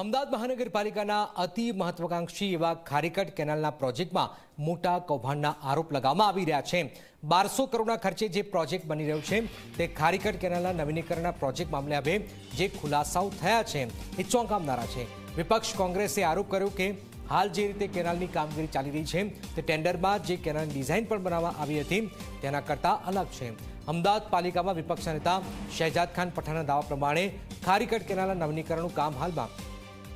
અમદાવાદ મહાનગરપાલિકાના અતિ મહત્વાકાંક્ષી એવા ખારીકટ કેનાલના પ્રોજેક્ટમાં મોટા કૌભાંડના આરોપ લગાવવામાં આવી રહ્યા છે. બારસો કરોડના ખર્ચે જે પ્રોજેક્ટ બની રહ્યો છે, તે ખારીકટ કેનાલના નવીનીકરણના પ્રોજેક્ટ મામલે હવે જે ખુલાસાઓ થયા છે, એ ચોંકાવનારા છે. વિપક્ષ કોંગ્રેસે આરોપ કર્યો કે હાલ જે રીતે કેનાલની કામગીરી ચાલી રહી છે, તે ટેન્ડરમાં જે કેનાલની ડિઝાઇન પણ બનાવવામાં આવી હતી, તેના કરતાં અલગ છે. અમદાવાદ પાલિકામાં વિપક્ષના નેતા શહેજાદ ખાન પઠાણના દાવા પ્રમાણે ખારીકટ કેનાલના નવીનીકરણનું કામ હાલમાં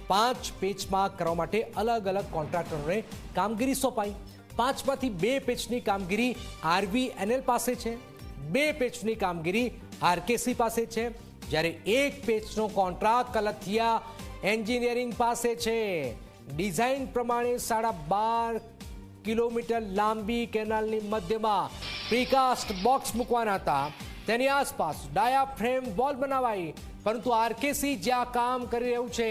પાંચ પેચમાં કરવા માટે અલગ અલગ કોન્ટ્રાક્ટરોને કામગીરી સોંપાઈ. પાંચમાંથી બે પેચની કામગીરી આરવી એનએલ પાસે છે. બે પેચની કામગીરી આરકેસી પાસે છે. જ્યારે એક પેચનો કોન્ટ્રાક્ટ કલથિયા એન્જિનિયરિંગ પાસે છે. ડિઝાઇન પ્રમાણે સાડા બાર કિલોમીટર લાંબી કેનાલની મધ્યમાં પ્રીકાસ્ટ બોક્સ મૂકવાના હતા. તેની આસપાસ ડાયા ફ્રેમ વોલ બનાવાઈ. પરંતુ આરકેસી જ્યાં કામ કરી રહ્યું છે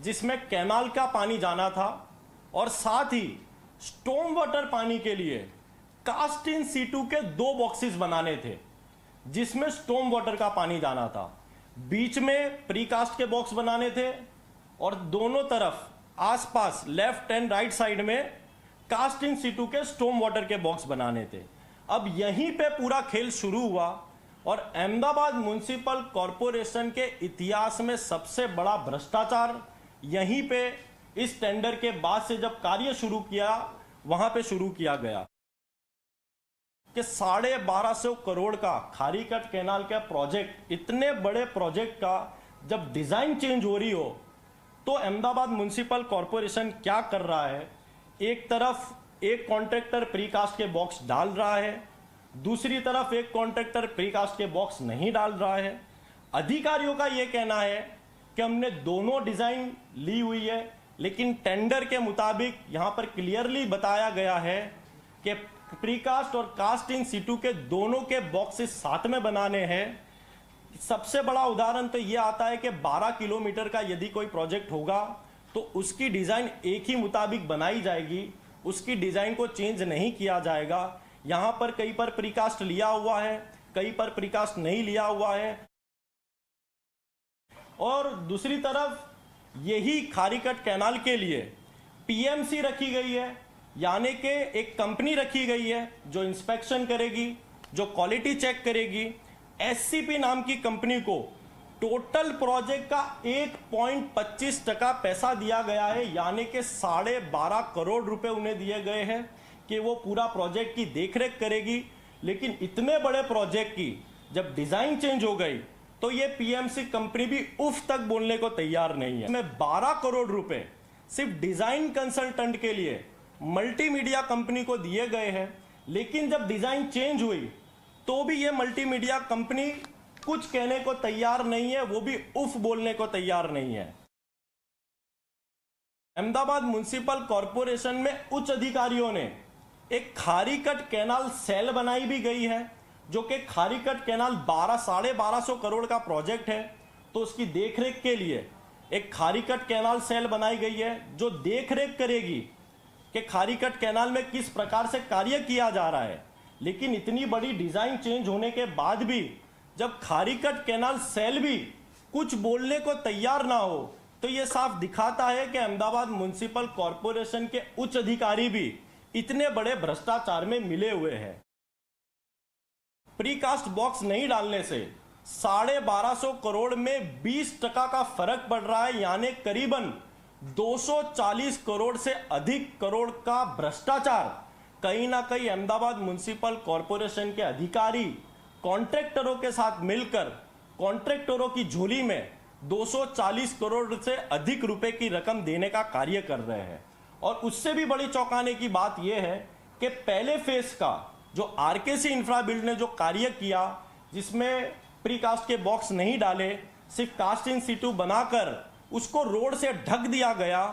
जिसमें कैनाल का पानी जाना था और साथ ही स्टोम वाटर पानी के लिए कास्ट इन सीटू के दो बॉक्सेस बनाने थे, जिसमें स्टोम वाटर का पानी जाना था। बीच में प्री कास्ट के बॉक्स बनाने थे और दोनों तरफ़ आसपास लेफ़्ट एंड राइट साइड में कास्ट इन सीटू के स्टोम वाटर के बॉक्स बनाने थे। अब यहीं पे पूरा खेल शुरू हुआ और अहमदाबाद म्यूनिसिपल कॉरपोरेशन के इतिहास में सबसे बड़ा भ्रष्टाचार यहीं पे इस टेंडर के बाद से जब कार्य शुरू किया, वहाँ पे शुरू किया गया। कि साढ़े बारह सौ करोड़ का खारीकट कैनाल का प्रोजेक्ट, इतने बड़े प्रोजेक्ट का जब डिज़ाइन चेंज हो रही हो तो अहमदाबाद म्यूनिसिपल कॉरपोरेशन क्या कर रहा है? एक तरफ़ एक कॉन्ट्रैक्टर प्रीकास्ट के बॉक्स डाल रहा है, दूसरी तरफ़ एक कॉन्ट्रैक्टर प्रीकास्ट के बॉक्स नहीं डाल रहा है। अधिकारियों का यह कहना है कि हमने दोनों डिज़ाइन ली हुई है, लेकिन टेंडर के मुताबिक यहाँ पर क्लियरली बताया गया है कि प्रीकास्ट और कास्ट इन सीटू के दोनों के बॉक्सेस साथ में बनाने हैं। सबसे बड़ा उदाहरण तो यह आता है कि 12 किलोमीटर का यदि कोई प्रोजेक्ट होगा तो उसकी डिज़ाइन एक ही मुताबिक बनाई जाएगी, उसकी डिज़ाइन को चेंज नहीं किया जाएगा। यहाँ पर कहीं पर प्रीकास्ट लिया हुआ है कहीं पर प्रीकास्ट नहीं लिया हुआ है और दूसरी तरफ़ यही खारीकट कैनाल के लिए पीएमसी रखी गई है, यानी कि एक कंपनी रखी गई है जो इंस्पेक्शन करेगी, जो क्वालिटी चेक करेगी। एससीपी नाम की कंपनी को टोटल प्रोजेक्ट का 1.25 टका पैसा दिया गया है, यानी कि साढ़े बारह करोड़ रुपए उन्हें दिए गए हैं कि वो पूरा प्रोजेक्ट की देखरेख करेगी। लेकिन इतने बड़े प्रोजेक्ट की जब डिज़ाइन चेंज हो गई तो ये पीएमसी कंपनी भी उफ तक बोलने को तैयार नहीं है। मैं 12 करोड़ रुपए सिर्फ़ डिज़ाइन कंसल्टेंट के लिए मल्टीमीडिया कंपनी को दिए गए हैं। लेकिन जब डिज़ाइन चेंज हुई तो भी ये मल्टीमीडिया कंपनी कुछ कहने को तैयार नहीं है, वो भी उफ बोलने को तैयार नहीं है। अहमदाबाद म्यूनिसिपल कॉरपोरेशन में उच्च अधिकारियों ने एक खारीकट कैनाल सेल बनाई भी गई है। जो कि खारीकट कैनाल बारह, साढ़े बारह सौ करोड़ का प्रोजेक्ट है तो उसकी देखरेख के लिए एक खारीकट कैनाल सेल बनाई गई है, जो देखरेख करेगी कि खारीकट कैनाल में किस प्रकार से कार्य किया जा रहा है। लेकिन इतनी बड़ी डिज़ाइन चेंज होने के बाद भी जब खारीकट कैनाल सेल भी कुछ बोलने को तैयार ना हो तो यह साफ़ दिखाता है कि अहमदाबाद म्यूनिसिपल कॉरपोरेशन के उच्च अधिकारी भी इतने बड़े भ्रष्टाचार में मिले हुए हैं। प्रीकास्ट बॉक्स नहीं डालने से साढ़े बारह सौ करोड़ में 20 टका का फ़र्क पड़ रहा है, यानी करीबन 240 करोड़ से अधिक करोड़ का भ्रष्टाचार। कहीं ना कहीं अहमदाबाद म्यूनिसिपल कॉरपोरेशन के अधिकारी कॉन्ट्रैक्टरों के साथ मिलकर कॉन्ट्रैक्टरों की झोली में 240 करोड़ से अधिक रुपए की रकम देने का कार्य कर रहे हैं। और उससे भी बड़ी चौंकाने की बात यह है कि पहले फ़ेज़ का जो आरकेसी इंफ्रा बिल्ड ने जो कार्य किया जिसमें प्री कास्ट के बॉक्स नहीं डाले सिर्फ कास्ट इन सीटू बनाकर उसको रोड से ढक दिया गया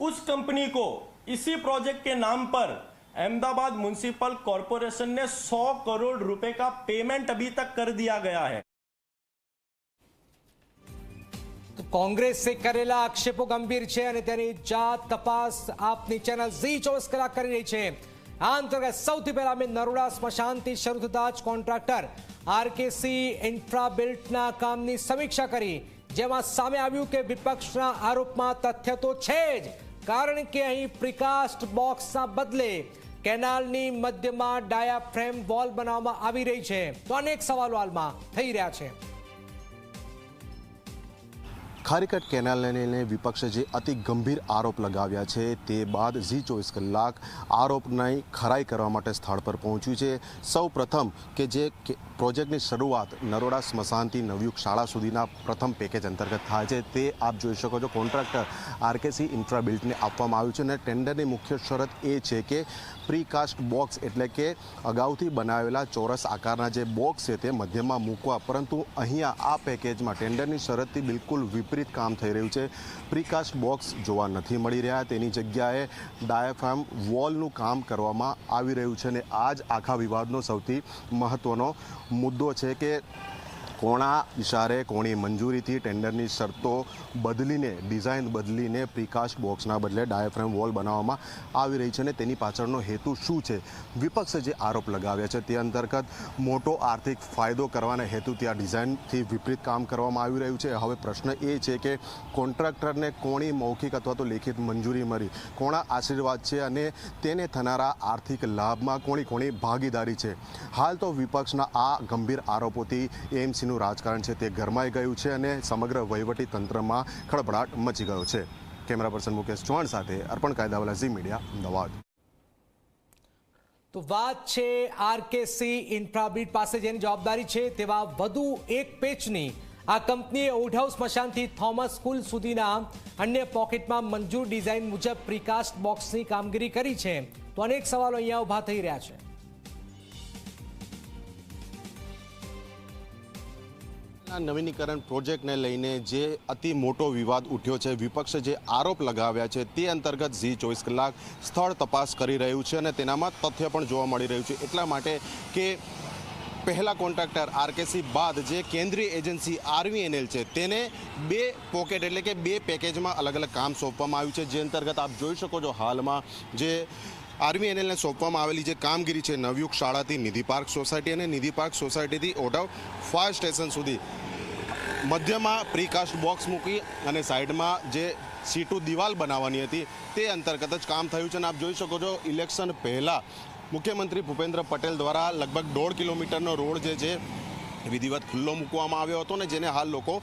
उस कंपनी को इसी प्रोजेक्ट के नाम पर अहमदाबाद म्युनिसिपल कॉरपोरेशन ने 100 करोड़ रुपए का पेमेंट अभी तक कर दिया गया है તો કોંગ્રેસે કરેલા આક્ષેપો ગંભીર છે અને તેની જાત તપાસ આપની ચેનલ ઝી ચોવીસ કલાક કરી રહી છે આ અંતર્ગત સૌથી પહેલા અમે નરોડા સ્મશાનથી શરૂ થતા જ કોન્ટ્રાક્ટર આરકેસી ઇન્ફ્રાબિલ્ટના કામની સમીક્ષા કરી, જેમાં સામે આવ્યું કે વિપક્ષના આરોપમાં તથ્ય તો છે જ, કારણ કે અહીં પ્રિકાસ્ટ બોક્સના બદલે કેનાલની મધ્યમાં ડાયાફ્રેમ વોલ બનાવવામાં આવી રહી છે. તો અનેક સવાલો હાલમાં થઈ રહ્યા છે. ખારીકટ કેનાલને લઈને વિપક્ષે જે અતિ ગંભીર આરોપ લગાવ્યા છે, તે બાદ ઝી ચોવીસ કલાક આરોપની ખરાઈ કરવા માટે સ્થળ પર પહોંચ્યું છે. સૌ પ્રથમ કે જે પ્રોજેક્ટની શરૂઆત નરોડા સ્મશાનથી નવયુગ શાળા સુધીના પ્રથમ પેકેજ અંતર્ગત થાય છે. તે આપ જોઈ શકો છો, કોન્ટ્રાક્ટર આરકેસી ઇન્ફ્રાબિલ્ટને આપવામાં આવ્યું છે અને ટેન્ડરની મુખ્ય શરત એ છે કે પ્રીકાસ્ટ બોક્સ એટલે કે અગાઉથી બનાવેલા ચોરસ આકારના જે બોક્સ છે તે મધ્યમાં મૂકવા, પરંતુ અહીંયા આ પેકેજમાં ટેન્ડરની શરતથી બિલકુલ વિપરીત કામ થઈ રહ્યું છે. પ્રીકાસ્ટ બોક્સ જોવા નથી મળી રહ્યા. તેની જગ્યાએ ડાયફામ વોલનું કામ કરવામાં આવી રહ્યું છે અને આ જ આખા વિવાદનો સૌથી મહત્ત્વનો મુદ્દો છે કે કોણા ઇશારે કોણી મંજૂરીથી ટેન્ડરની શરતો બદલીને, ડિઝાઇન બદલીને પ્રિકાસ્ટ બોક્સના બદલે ડાયાફ્રેમ વોલ બનાવવામાં આવી રહી છે અને તેની પાછળનો હેતુ શું છે? વિપક્ષે જે આરોપ લગાવ્યા છે તે અંતર્ગત મોટો આર્થિક ફાયદો કરવાના હેતુથી આ ડિઝાઇનથી વિપરીત કામ કરવામાં આવી રહ્યું છે. હવે પ્રશ્ન એ છે કે કોન્ટ્રાક્ટરને કોણી મૌખિક અથવા તો લેખિત મંજૂરી મળી. કોણા આશીર્વાદ છે અને તેને થનારા આર્થિક લાભમાં કોણી કોણી ભાગીદારી છે. હાલ તો વિપક્ષના આ ગંભીર આરોપોથી એએમસીનું રાજકારણ છે તે ગરમાઈ ગયું છે અને સમગ્ર વહીવટી તંત્રમાં ખળભળાટ મચી ગયો છે. કેમેરા પર્સન મુકેશ ચૌહાણ સાથે અર્પણ કાયદાવાલા ઝી મીડિયા, અમદાવાદ. તો વાત છે આરકેસી ઇન્ફ્રાબીટ પાસે જેની જવાબદારી છે તેવા વધુ એક પેચની. આ કંપનીએ ઓઢવ સ્મશાનથી થોમસ સ્કૂલ સુધીના અન્ય પોકેટમાં મંજૂર ડિઝાઇન મુજબ પ્રિકાસ્ટ બોક્સની કામગીરી કરી છે. તો અનેક સવાલો અહીંયા ઊભા થઈ રહ્યા છે. આ નવીનીકરણ પ્રોજેક્ટને લઈને જે અતિ મોટો વિવાદ ઉઠ્યો છે, વિપક્ષે જે આરોપ લગાવ્યા છે તે અંતર્ગત ઝી ચોવીસ કલાક સ્થળ તપાસ કરી રહ્યું છે અને તેનામાં તથ્ય પણ જોવા મળી રહ્યું છે. એટલા માટે કે પહેલા કોન્ટ્રાક્ટર આરકેસી બાદ જે કેન્દ્રીય એજન્સી આરવીએનએલ છે તેને બે પોકેટ એટલે કે બે પેકેજમાં અલગ અલગ કામ સોંપવામાં આવ્યું છે. જે અંતર્ગત આપ જોઈ શકો છો હાલમાં જે આર્મી એનએલને સોંપવામાં આવેલી જે કામગીરી છે, નવયુગ શાળાથી નિધિ પાર્ક સોસાયટી અને નિધિ પાર્ક સોસાયટીથી ઓઢવ ફાયર સ્ટેશન સુધી મધ્યમાં પ્રીકાસ્ટ બોક્સ મૂકી અને સાઈડમાં જે સીટુ દિવાલ બનાવવાની હતી તે અંતર્ગત જ કામ થયું છે અને આપ જોઈ શકો છો ઇલેક્શન પહેલાં મુખ્યમંત્રી ભૂપેન્દ્ર પટેલ દ્વારા લગભગ દોઢ કિલોમીટરનો રોડ જે છે, વિધિવત ખુલ્લો મૂકવામાં આવ્યો હતો ને જેને હાલ લોકો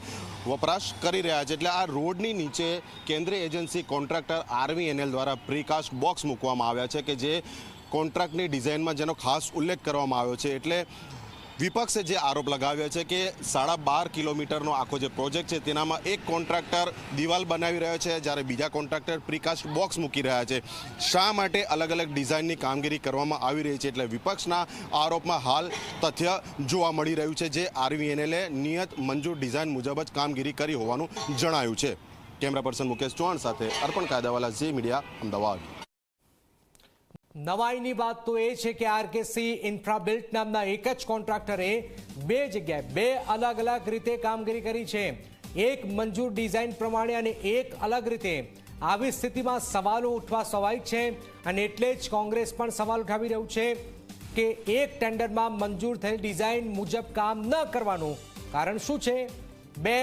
વપરાશ કરી રહ્યા છે. એટલે આ રોડની નીચે કેન્દ્રીય એજન્સી કોન્ટ્રાક્ટર આરવીએનએલ દ્વારા પ્રીકાસ્ટ બોક્સ મૂકવામાં આવ્યા છે કે જે કોન્ટ્રાક્ટની ડિઝાઇનમાં જેનો ખાસ ઉલ્લેખ કરવામાં આવ્યો છે. એટલે વિપક્ષે જે આરોપ લગાવ્યો છે કે સાડા બાર કિલોમીટરનો આખો જે પ્રોજેક્ટ છે, તેનામાં એક કોન્ટ્રાક્ટર દિવાલ બનાવી રહ્યો છે, જ્યારે બીજા કોન્ટ્રાક્ટર પ્રિકાસ્ટ બોક્સ મૂકી રહ્યા છે. શા માટે અલગ અલગ ડિઝાઇનની કામગીરી કરવામાં આવી રહી છે એટલે વિપક્ષના આરોપમાં હાલ તથ્ય જોવા મળી રહ્યું છે, જે આરવીએનએલે નિયત મંજૂર ડિઝાઇન મુજબ જ કામગીરી કરી હોવાનું જણાયું છે. કેમેરા પર્સન મુકેશ ચૌહાણ સાથે અર્પણ કાયદાવાલા ઝી મીડિયા, અમદાવાદ. નવાઈની વાત તો એ છે કે આરકેસી ઇન્ફ્રાબિલ્ટ નામના એક જ કોન્ટ્રાક્ટરે બે જગ્યાએ બે અલગ અલગ રીતે કામગીરી કરી છે. એક મંજૂર ડિઝાઇન પ્રમાણે અને એક અલગ રીતે આવી સ્થિતિમાં સવાલો ઉઠવા સ્વાભાવિક છે અને એટલે જ કોંગ્રેસ પણ સવાલ ઉઠાવી રહ્યું છે કે એક ટેન્ડરમાં મંજૂર થયેલ ડિઝાઇન મુજબ કામ ન કરવાનું કારણ શું છે? બે,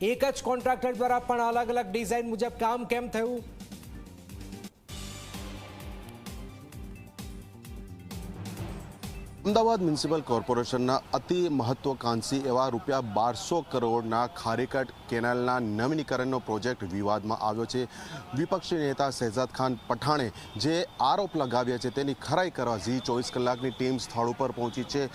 એક જ કોન્ટ્રાક્ટર દ્વારા પણ અલગ અલગ ડિઝાઇન મુજબ કામ કેમ થયું? અમદાવાદ મ્યુનિસિપલ કોર્પોરેશનના અતિ મહત્વકાંક્ષી એવા રૂપિયા બારસો કરોડના ખારીકટ કેનાલના નવીનીકરણનો પ્રોજેક્ટ વિવાદમાં આવ્યો છે. વિપક્ષી નેતા શહેજાદ ખાન પઠાણે જે આરોપ લગાવ્યા છે તેની ખરાઈ કરવા ઝી ચોવીસ કલાકની ટીમ સ્થળ ઉપર પહોંચી છે.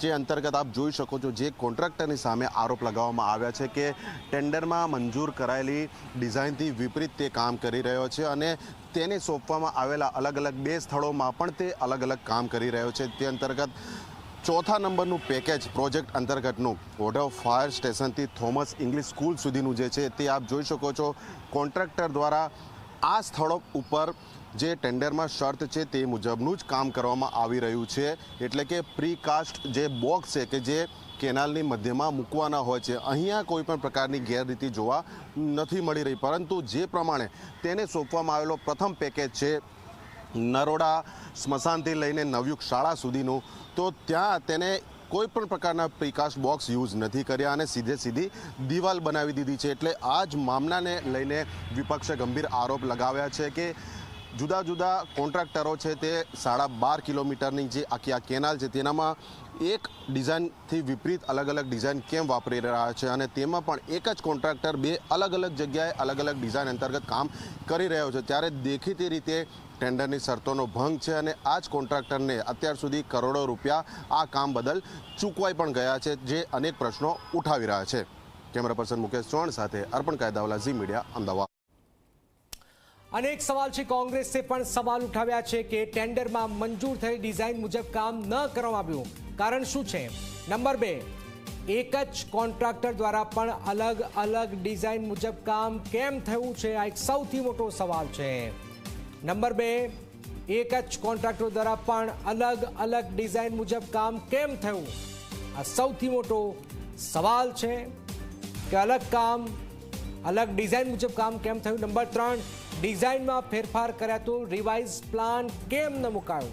જે અંતર્ગત આપ જોઈ શકો છો જે કોન્ટ્રાક્ટરની સામે આરોપ લગાવવામાં આવ્યા છે કે ટેન્ડરમાં મંજૂર કરાયેલી ડિઝાઇનથી વિપરીત તે કામ કરી રહ્યો છે અને તેને સોંપવામાં આવેલા અલગ અલગ બે સ્થળોમાં પણ તે અલગ અલગ કામ કરી રહ્યો છે. તે અંતર્ગત ચોથા નંબરનું પેકેજ પ્રોજેક્ટ અંતર્ગતનું ઓઢવ ફાયર સ્ટેશનથી થોમસ ઇંગ્લિશ સ્કૂલ સુધીનું જે છે તે આપ જોઈ શકો છો. કોન્ટ્રાક્ટર દ્વારા આ સ્થળો ઉપર જે ટેન્ડરમાં શર્ત છે તે મુજબનું જ કામ કરવામાં આવી રહ્યું છે. એટલે કે પ્રીકાસ્ટ જે બોક્સ છે કે જે કેનાલની મધ્યમાં મૂકવાના હોય છે, અહીંયા કોઈ પણ પ્રકારની ગેરરીતિ જોવા નથી મળી રહી. પરંતુ જે પ્રમાણે તેને સોંપવામાં આવેલો પ્રથમ પેકેજ છે નરોડા સ્મશાનથી લઈને નવયુગ શાળા સુધીનું, તો ત્યાં તેને કોઈ પણ પ્રકારના પ્રિકાસ્ટ બોક્સ યુઝ નથી કર્યા અને સીધે સીધી દિવાલ બનાવી દીધી છે. એટલે આ જ મામલાને લઈને વિપક્ષે ગંભીર આરોપ લગાવ્યા છે કે જુદા જુદા કોન્ટ્રાક્ટરો છે તે સાડા બાર કિલોમીટરની જે આખી આ કેનાલ છે, તેનામાં એક ડિઝાઇનથી વિપરીત અલગ અલગ ડિઝાઇન કેમ વાપરી રહ્યા છે અને તેમાં પણ એક જ કોન્ટ્રાક્ટર બે અલગ અલગ જગ્યાએ અલગ અલગ ડિઝાઇન અંતર્ગત કામ કરી રહ્યો છે. ત્યારે દેખીતી રીતે ટેન્ડરની શરતોનો ભંગ છે અને આ જ કોન્ટ્રાક્ટરને અત્યાર સુધી કરોડો રૂપિયા આ કામ બદલ ચૂકવાઈ પણ ગયા છે, જે અનેક પ્રશ્નો ઉઠાવી રહ્યા છે. કેમેરા પર્સન મુકેશ ચૌહાણ સાથે અર્પણ કાયદાવાલા ઝી મીડિયા, અમદાવાદ. અનેક સવાલ છે કોંગ્રેસે પણ સવાલ ઉઠાવ્યા છે કે ટેન્ડરમાં મંજૂર થયેલ ડિઝાઇન મુજબ કામ ન કરવામાં આવ્યું. કારણ શું છે? નંબર બે, એક જ કોન્ટ્રાક્ટર દ્વારા પણ અલગ અલગ ડિઝાઇન મુજબ કામ કેમ થયું છે? આ એક સૌથી મોટો સવાલ છે. નંબર બે, એક જ કોન્ટ્રાક્ટર દ્વારા પણ અલગ અલગ ડિઝાઇન મુજબ કામ કેમ થયું? આ સૌથી મોટો સવાલ છે કે અલગ કામ અલગ ડિઝાઇન મુજબ કામ કેમ થયું? નંબર ત્રણ, ડિઝાઇનમાં ફેરફાર કર્યા તો રિવાઇઝ પ્લાન કેમ ન મુકાયો?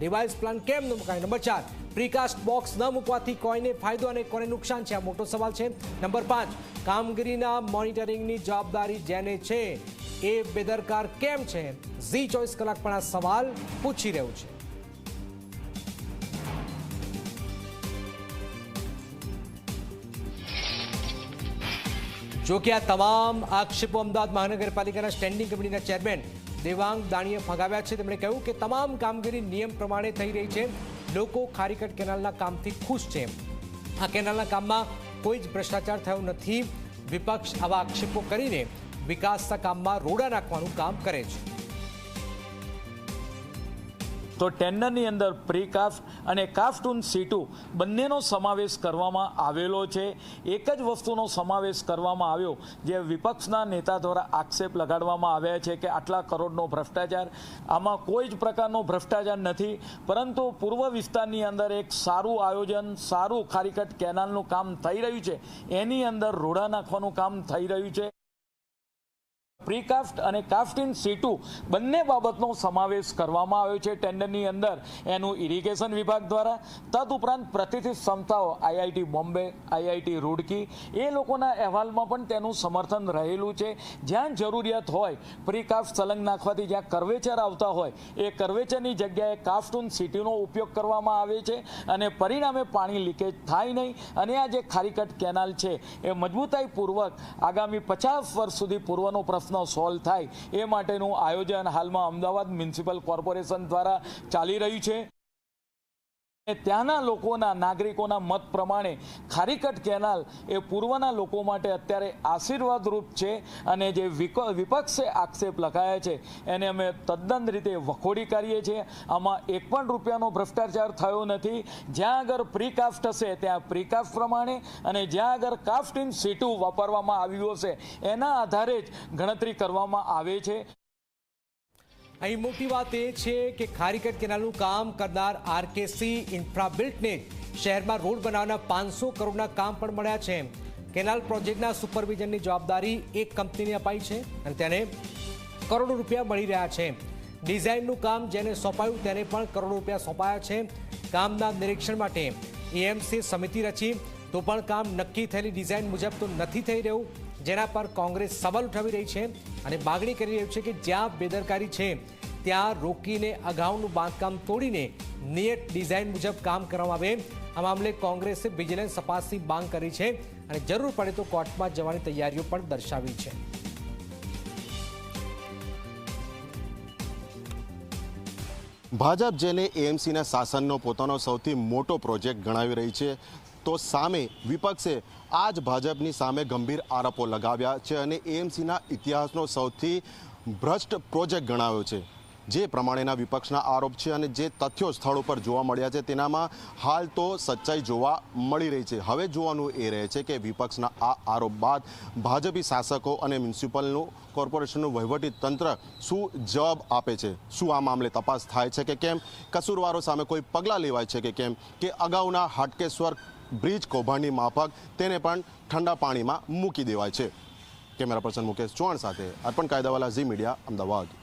રિવાઇઝ પ્લાન કેમ ન મુકાયો? નંબર ચાર, પ્રીકાસ્ટ બોક્સ ન મૂકવાથી કોઈને ફાયદો અને કોને નુકસાન છે? આ મોટો સવાલ છે. નંબર પાંચ, કામગીરીના મોનિટરિંગની જવાબદારી જેને છે એ બેદરકાર કેમ છે? ઝી ચોવીસ કલાક પણ આ સવાલ પૂછી રહ્યું છે. જો કે આ તમામ આક્ષેપો અમદાવાદ મહાનગરપાલિકાના સ્ટેન્ડિંગ કમિટીના ચેરમેન દેવાંગ દાણીએ ફગાવ્યા છે. તેમણે કહ્યું કે તમામ કામગીરી નિયમ પ્રમાણે થઈ રહી છે. લોકો ખારીકટ કેનાલના કામથી ખુશ છે. આ કેનાલના કામમાં કોઈ જ ભ્રષ્ટાચાર થયો નથી. વિપક્ષ આવા આક્ષેપો કરીને વિકાસના કામમાં રોડા નાખવાનું કામ કરે છે. તો ટેન્ડરની અંદર પ્રી કાફ્ટ અને કાફ્ટૂન સીટુ બંનેનો સમાવેશ કરવામાં આવેલો છે. એક જ વસ્તુનો સમાવેશ કરવામાં આવ્યો જે વિપક્ષના નેતા દ્વારા આક્ષેપ લગાડવામાં આવ્યા છે કે આટલા કરોડનો ભ્રષ્ટાચાર. આમાં કોઈ જ પ્રકારનો ભ્રષ્ટાચાર નથી, પરંતુ પૂર્વ વિસ્તારની અંદર એક સારું આયોજન, સારું ખારીકટ કેનાલનું કામ થઈ રહ્યું છે. એની અંદર રોડા નાખવાનું કામ થઈ રહ્યું છે. પ્રીકાસ્ટ અને કાસ્ટિન સીટુ બંને બાબતનો સમાવેશ કરવામાં આવ્યો છે ટેન્ડરની અંદર. એનું ઇરિગેશન વિભાગ દ્વારા તદુપરાંત પ્રતિષ્ઠિત સંસ્થાઓ આઈઆઈટી બોમ્બે, આઈઆઈટી રૂડકી, એ લોકોના અહેવાલમાં પણ તેનું સમર્થન રહેલું છે. જ્યાં જરૂરિયાત હોય પ્રીકાસ્ટ સલંગ નાખવાથી જ્યાં કર્વેચર આવતા હોય, એ કર્વેચરની જગ્યાએ કાફ્ટુન સીટીનો ઉપયોગ કરવામાં આવે છે અને પરિણામે પાણી લીકેજ થાય નહીં. અને આ જે ખારીકટ કેનાલ છે, એ મજબૂતાઈપૂર્વક આગામી પચાસ વર્ષ સુધી પૂર્વનો પ્રશ્ન સોલ્વ થાય એ માટેનું આયોજન હાલમાં અમદાવાદ મ્યુનિસિપલ કોર્પોરેશન દ્વારા ચાલી રહ્યું છે. ત્યાંના લોકોના નાગરિકોના મત પ્રમાણે ખારીકટ કેનાલ એ પૂર્વના લોકો માટે અત્યારે આશીર્વાદરૂપ છે અને જે વિપક્ષે આક્ષેપ લખાયા છે એને અમે તદ્દન રીતે વખોડી કાઢીએ છીએ. આમાં એક પણ રૂપિયાનો ભ્રષ્ટાચાર થયો નથી. જ્યાં આગળ પ્રીકાસ્ટ હશે ત્યાં પ્રીકાસ્ટ પ્રમાણે અને જ્યાં આગળ કાસ્ટ ઇન સીટુ વાપરવામાં આવ્યું હશે એના આધારે જ ગણતરી કરવામાં આવે છે. અહીં મોટી વાત એ છે કે ખારીકટ કેનાલનું કામ કરનાર આરકેસી ઇન્ફ્રાબિલ્ટને શહેરમાં રોડ બનાવવાના પાંચસો કરોડના કામ પણ મળ્યા છે. કેનાલ પ્રોજેક્ટના સુપરવિઝનની જવાબદારી એક કંપનીને અપાઈ છે અને તેને કરોડો રૂપિયા મળી રહ્યા છે. ડિઝાઇનનું કામ જેને સોંપાયું તેને પણ કરોડો રૂપિયા સોંપાયા છે. કામના નિરીક્ષણ માટે એએમસી સમિતિ રચી, તો પણ કામ નક્કી થયેલી ડિઝાઇન મુજબ તો નથી થઈ રહ્યું. જેના પર કોંગ્રેસ સવાલ ઉઠાવી રહી છે અને માગણી કરી રહ્યું છે કે જ્યાં બેદરકારી છે, ત્યાં રોકીને અગાઉનું બાંધકામ તોડીને નિયત ડિઝાઇન મુજબ કામ કરવામાં આવે. આ મામલે કોંગ્રેસે વિજિલન્સ તપાસની માંગ કરી છે અને જરૂર પડે તો કોર્ટમાં જવાની તૈયારીઓ પણ દર્શાવી છે. ભાજપ જેને એએમસીના શાસનનો પોતાનો સૌથી મોટો પ્રોજેક્ટ ગણાવી રહી છે તો સામે વિપક્ષે આ જ ભાજપની સામે ગંભીર આરોપો લગાવ્યા છે અને એએમસીના ઇતિહાસનો સૌથી ભ્રષ્ટ પ્રોજેક્ટ ગણાવ્યો છે. જે પ્રમાણેના વિપક્ષના આરોપ છે અને જે તથ્યો સ્થળ ઉપર જોવા મળ્યા છે તેનામાં હાલ તો સચ્ચાઈ જોવા મળી રહી છે. હવે જોવાનું એ રહે છે કે વિપક્ષના આ આરોપ બાદ ભાજપી શાસકો અને મ્યુનિસિપલનું કોર્પોરેશનનું વહીવટી તંત્ર શું જવાબ આપે છે? શું આ મામલે તપાસ થાય છે કે કેમ? કસૂરવારો સામે કોઈ પગલાં લેવાય છે કે કેમ? કે અગાઉના હાટકેશ્વર બ્રિજ કૌભાંડની માફક તેને પણ ઠંડા પાણીમાં મૂકી દેવાય છે. કેમેરા પર્સન મુકેશ ચૌહાણ સાથે અર્પણ કાયદાવાલા ઝી મીડિયા, અમદાવાદ.